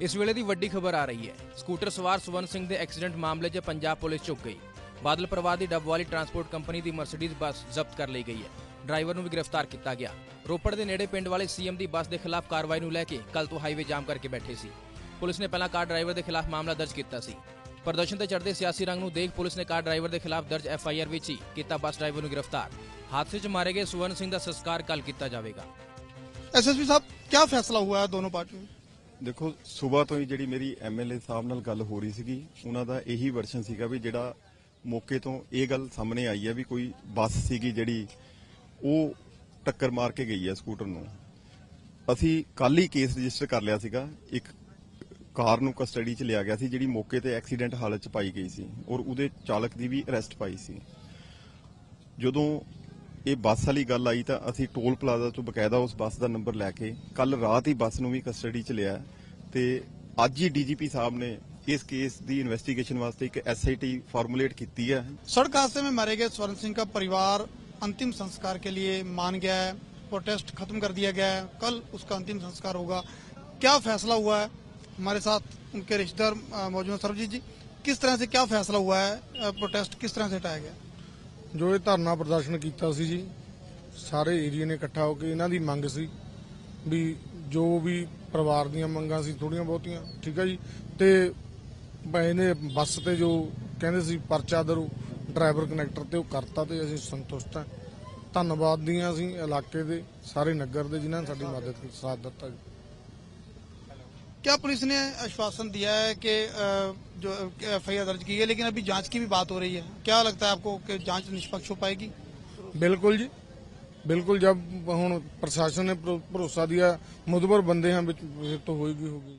ਇਸ ਵੇਲੇ ਦੀ ਵੱਡੀ ਖਬਰ ਆ ਰਹੀ ਹੈ। ਸਕੂਟਰ ਸਵਾਰ ਸੁਵਨ ਸਿੰਘ ਦੇ ਐਕਸੀਡੈਂਟ ਮਾਮਲੇ 'ਚ ਪੰਜਾਬ ਪੁਲਿਸ ਚੁੱਕ ਗਈ। ਬਾਦਲ ਪਰਿਵਾਰ ਦੀ ਡੱਬਵਾਲੀ ਟਰਾਂਸਪੋਰਟ ਕੰਪਨੀ ਦੀ ਮਰਸੀਡੀਜ਼ ਬੱਸ ਜ਼ਬਤ ਕਰ ਲਈ ਗਈ ਹੈ। ਡਰਾਈਵਰ ਨੂੰ ਵੀ ਗ੍ਰਿਫਤਾਰ ਕੀਤਾ ਗਿਆ। ਰੋਪੜ ਦੇ ਨੇੜੇ ਪਿੰਡ ਵਾਲੇ ਸੀਐਮ ਦੀ ਬੱਸ ਦੇ ਖਿਲਾਫ ਕਾਰਵਾਈ ਨੂੰ ਲੈ ਕੇ ਕੱਲ ਤੋਂ ਹਾਈਵੇ ਜਾਮ ਕਰਕੇ ਬੈਠੇ ਸੀ। ਪੁਲਿਸ ਨੇ ਪਹਿਲਾਂ ਕਾਰ ਡਰਾਈਵਰ ਦੇ ਖਿਲਾਫ ਮਾਮਲਾ ਦਰਜ ਕੀਤਾ ਸੀ। ਪ੍ਰਦਰਸ਼ਨ ਤੇ ਚੜ੍ਹਦੇ ਸਿਆਸੀ ਰੰਗ ਨੂੰ ਦੇਖ ਪੁਲਿਸ ਨੇ ਕਾਰ ਡਰਾਈਵਰ ਦੇ ਖਿਲਾਫ ਦਰਜ ਐਫ ਵਿੱਚ ਹੀ ਕੀਤਾ ਬੱਸ ਡਰਾਈਵਰ ਨੂੰ ਗ੍ਰਿਫਤਾਰ। ਹਾਦਸੇ 'ਚ ਮਾਰੇ ਗਏ ਸੁਵਰਨ ਸਿੰਘ ਦਾ ਸੰਸਕਾਰ ਕੱਲ ਕੀਤਾ ਜਾਵੇਗਾ। ਐਸਐਸਪੀ ਸਾਹਿਬ ਕੀ ਫੈਸਲਾ ਹੋਇਆ ਹੈ ਦੋਨੋਂ ਪਾਰਟੀਆਂ ਦੇਖੋ, ਸਵੇਰ ਤੋਂ ਹੀ ਜਿਹੜੀ ਮੇਰੀ ਐਮਐਲਏ ਸਾਹਿਬ ਨਾਲ ਗੱਲ ਹੋ ਰਹੀ ਸੀਗੀ, ਉਹਨਾਂ ਦਾ ਇਹੀ ਵਰਸ਼ਨ ਸੀਗਾ ਵੀ ਜਿਹੜਾ ਮੌਕੇ ਤੋਂ ਇਹ ਗੱਲ ਸਾਹਮਣੇ ਆਈ ਹੈ ਵੀ ਕੋਈ ਬੱਸ ਸੀਗੀ ਜਿਹੜੀ ਉਹ ਟੱਕਰ ਮਾਰ ਕੇ ਗਈ ਹੈ ਸਕੂਟਰ ਨੂੰ। ਅਸੀਂ ਕੱਲ ਹੀ ਕੇਸ ਰਜਿਸਟਰ ਕਰ ਲਿਆ ਸੀਗਾ, ਇੱਕ ਕਾਰ ਨੂੰ ਕਸਟਡੀ 'ਚ ਲਿਆ ਗਿਆ ਸੀ ਜਿਹੜੀ ਮੌਕੇ ਤੇ ਐਕਸੀਡੈਂਟ ਹਾਲਤ 'ਚ ਪਾਈ ਗਈ ਸੀ ਔਰ ਉਹਦੇ ਚਾਲਕ ਦੀ ਵੀ ਅਰੈਸਟ ਪਾਈ ਸੀ। ਜਦੋਂ ਇਹ ਬੱਸ ਵਾਲੀ ਗੱਲ ਆਈ ਤਾਂ ਅਸੀਂ ਟੋਲ ਪਲਾਜ਼ਾ ਤੋਂ ਬਕਾਇਦਾ ਉਸ ਬੱਸ ਦਾ ਨੰਬਰ ਲੈ ਕੇ ਕੱਲ ਰਾਤ ਹੀ ਬੱਸ ਨੂੰ ਵੀ ਕਸਟਡੀ 'ਚ ਲਿਆ ਤੇ ਅੱਜ ਹੀ ਡੀਜੀਪੀ ਸਾਹਿਬ ਨੇ ਇਸ ਕੇਸ ਦੀ ਇਨਵੈਸਟੀਗੇਸ਼ਨ ਵਾਸਤੇ ਇੱਕ ਐਸਆਈਟੀ ਫਾਰਮੂਲੇਟ ਕੀਤੀ ਹੈ सड़क हादसे में मारे गए स्वर्ण सिंह का परिवार अंतिम संस्कार के लिए मान गया है प्रोटेस्ट खत्म कर दिया गया है कल उसका अंतिम संस्कार होगा क्या फैसला हुआ है हमारे साथ उनके रिश्तेदार अ, मौजूद हैं सरबजीत जी किस तरह से क्या फैसला हुआ है अ, प्रोटेस्ट किस तरह से हटाया गया ਜੋ ਇਹ ਧਰਨਾ ਪ੍ਰਦਰਸ਼ਨ ਕੀਤਾ ਸੀ ਜੀ, ਸਾਰੇ ਏਰੀਏ ਨੇ ਇਕੱਠਾ ਹੋ ਕੇ ਇਹਨਾਂ ਦੀ ਮੰਗ ਸੀ ਵੀ ਜੋ ਵੀ ਪਰਿਵਾਰ ਦੀਆਂ ਮੰਗਾਂ ਸੀ ਥੋੜੀਆਂ ਬਹੁਤੀਆਂ, ਠੀਕ ਹੈ ਜੀ? ਤੇ ਇਹਨੇ ਬੱਸ ਤੇ ਜੋ ਕਹਿੰਦੇ ਸੀ ਪਰਚਾ ਦਰੂ, ਡਰਾਈਵਰ ਕਨੈਕਟਰ ਤੇ ਉਹ ਕਰਤਾ ਤੇ ਅਸੀਂ ਸੰਤੁਸ਼ਟ ਹਾਂ ਧੰਨਵਾਦ ਦੀਆਂ ਅਸੀਂ ਇਲਾਕੇ ਦੇ, ਸਾਰੇ ਨਗਰ ਦੇ ਜਿਨ੍ਹਾਂ ਨੇ ਸਾਡੀ ਮਦਦ, ਸਾਥ ਦਿੱਤਾ ਜੀ। क्या पुलिस ने आश्वासन दिया है कि जो एफ दर्ज की है लेकिन अभी जांच की भी बात हो रही है क्या लगता है आपको कि जांच निष्पक्ष हो पाएगी ਬਿਲਕੁਲ ਜੀ ਬਿਲਕੁਲ ਜਦ ਹੁਣ ਪ੍ਰਸ਼ਾਸਨ ਨੇ ਭਰੋ- ਭਰੋਸਾ ਦਿਆ ਮੁਦਬਰ ਬੰਦੇ ਹਾਂ ਵਿੱਚ ਫਿਰ ਤਾਂ ਹੋਏਗੀ ਹੋਗੀ